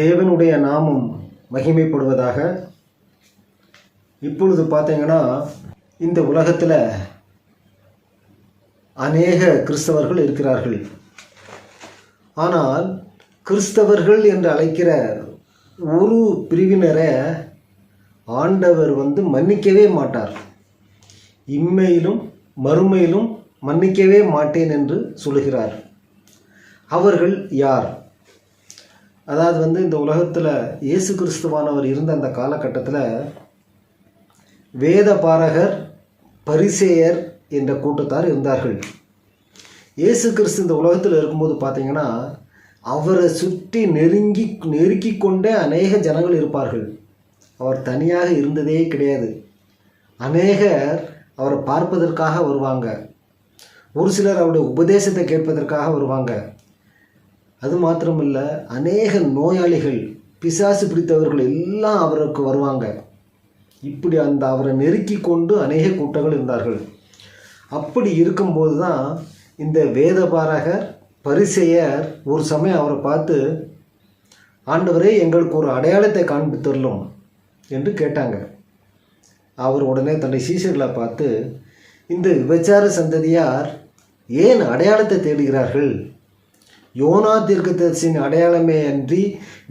தேவனுடைய நாமம் மகிமைப்படுவதாக இப்பொழுது பார்த்தீங்கன்னா இந்த உலகத்தில் அநேக கிறிஸ்தவர்கள் இருக்கிறார்கள். ஆனால் கிறிஸ்தவர்கள் என்று அழைக்கிற ஒரு பிரிவினரை ஆண்டவர் வந்து மன்னிக்கவே மாட்டார். இம்மையிலும் மறுமையிலும் மன்னிக்கவே மாட்டேன் என்று சொல்லுகிறார் அவர்கள் யார்? அதாவது வந்து இந்த உலகத்தில் இயேசு கிறிஸ்துவானவர் இருந்த அந்த காலகட்டத்தில் வேத பாரகர் பரிசேயர் என்ற கூட்டத்தார் இருந்தார்கள். இயேசு கிறிஸ்து இந்த உலகத்தில் இருக்கும்போது பார்த்தீங்கன்னா அவரை சுற்றி நெருங்கி நெருக்கி கொண்டே அநேக ஜனங்கள் இருப்பார்கள். அவர் தனியாக இருந்ததே கிடையாது. அநேகர் அவரை பார்ப்பதற்காக வருவாங்க. ஒரு சிலர் அவருடைய உபதேசத்தை கேட்பதற்காக வருவாங்க. அது மாத்திரமில்ல அநேக நோயாளிகள் பிசாசு பிடித்தவர்கள் எல்லாம் அவருக்கு வருவாங்க. இப்படி அந்த அவரை நெருக்கி கொண்டு அநேக கூட்டங்கள் இருந்தார்கள். அப்படி இருக்கும்போது தான் இந்த வேதபாரகர் பரிசெயர் ஒரு சமயம் அவரை பார்த்து ஆண்டவரே எங்களுக்கு ஒரு அடையாளத்தை காண்பித்தரலும் என்று கேட்டாங்க. அவர் உடனே தன்னை சீசர்களை பார்த்து இந்த விபச்சார சந்ததியார் ஏன் அடையாளத்தை தேடுகிறார்கள்? யோனா தீர்க்கதரிசியின் அடையாளமே அன்றி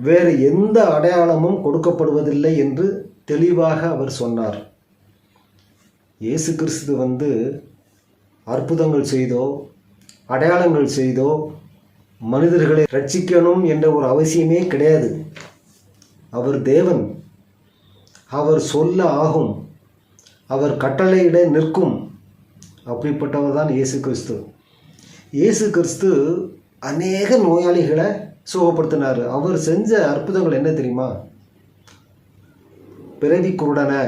வேறு எந்த அடையாளமும் கொடுக்கப்படுவதில்லை என்று தெளிவாக அவர் சொன்னார். இயேசு கிறிஸ்து வந்து அற்புதங்கள் செய்தோ அடையாளங்கள் செய்தோ மனிதர்களை ரட்சிக்கணும் என்ற ஒரு அவசியமே கிடையாது. அவர் தேவன். அவர் சொல்ல ஆகும். அவர் கட்டளையிட நிற்கும். அப்படிப்பட்டவர் தான் இயேசு கிறிஸ்து. இயேசு கிறிஸ்து அநேக நோயாளிகளை சுகப்படுத்தினார். அவர் செஞ்ச அற்புதங்கள் என்ன தெரியுமா? பிறவி குருடனை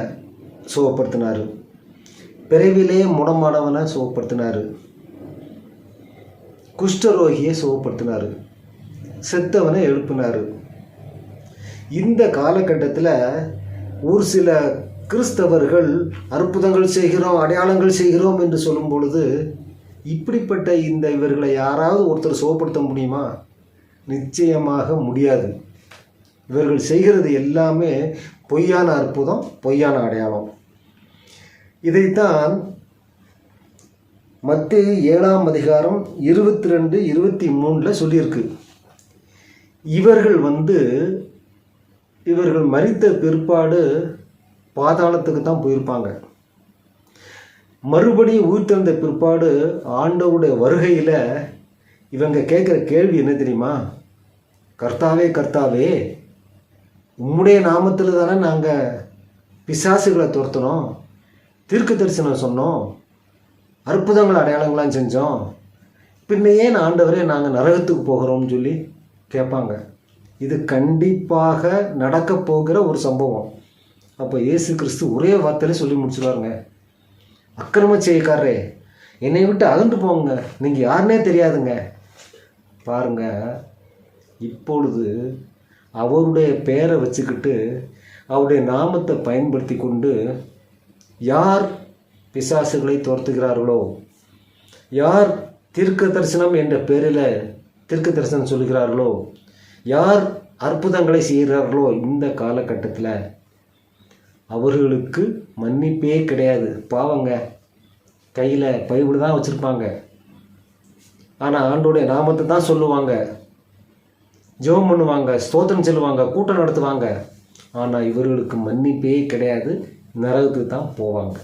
சுகப்படுத்தினார். பிறவிலே முடமானவனை சுகப்படுத்தினார். குஷ்டரோகியை சுகப்படுத்தினார். செத்தவனை எழுப்பினார். இந்த காலகட்டத்தில் ஒரு சில கிறிஸ்தவர்கள் அற்புதங்கள் செய்கிறோம் அடையாளங்கள் செய்கிறோம் என்று சொல்லும் பொழுது இப்படிப்பட்ட இந்த இவர்களை யாராவது ஒருத்தர் சுகப்படுத்த முடியுமா? நிச்சயமாக முடியாது. இவர்கள் செய்கிறது எல்லாமே பொய்யான அற்புதம் பொய்யான அடையாளம். இதைத்தான் மத்திய ஏழாம் அதிகாரம் இருபத்தி ரெண்டு இருபத்தி மூணில் சொல்லியிருக்கு. இவர்கள் வந்து இவர்கள் மறித்த பிற்பாடு பாதாளத்துக்கு தான் போயிருப்பாங்க. மறுபடியும் உயிர்த்தெழுந்த பிற்பாடு ஆண்டவருடைய வருகையில் இவங்க கேட்குற கேள்வி என்ன தெரியுமா? கர்த்தாவே கர்த்தாவே உம்முடைய நாமத்தில் தானே நாங்கள் பிசாசுகளை துரத்தினோம் தீர்க்க தரிசனம் சொன்னோம் அற்புதங்கள் அடையாளங்களாம் செஞ்சோம். பின்ன ஏன் ஆண்டவரே நாங்கள் நரகத்துக்கு போகிறோம்னு சொல்லி கேட்பாங்க. இது கண்டிப்பாக நடக்க போகிற ஒரு சம்பவம். அப்போ இயேசு கிறிஸ்து ஒரே வார்த்தையில சொல்லி முடிச்சுருவாருங்க. அக்கிரம செய்யக்காரரே என்னை விட்டு அகன்று போங்க. நீங்கள் யாருனே தெரியாதுங்க. பாருங்க. இப்பொழுது அவருடைய பெயரை வச்சுக்கிட்டு அவருடைய நாமத்தை பயன்படுத்தி கொண்டு யார் பிசாசுகளை துரத்துகிறார்களோ யார் தீர்க்க தரிசனம் என்ற பேரில் தீர்க்க தரிசனம் சொல்கிறார்களோ யார் அற்புதங்களை செய்கிறார்களோ இந்த காலகட்டத்தில் அவர்களுக்கு மன்னிப்பே கிடையாது. பாவங்க. கையில் பைபிள் தான் வச்சுருப்பாங்க. ஆனால் ஆண்டோடைய நாமத்தை தான் சொல்லுவாங்க. ஜெபம் பண்ணுவாங்க ஸ்தோத்திரம் செல்லுவாங்க கூட்டம் நடத்துவாங்க. ஆனால் இவர்களுக்கு மன்னிப்பே கிடையாது. நரகத்துக்கு தான் போவாங்க.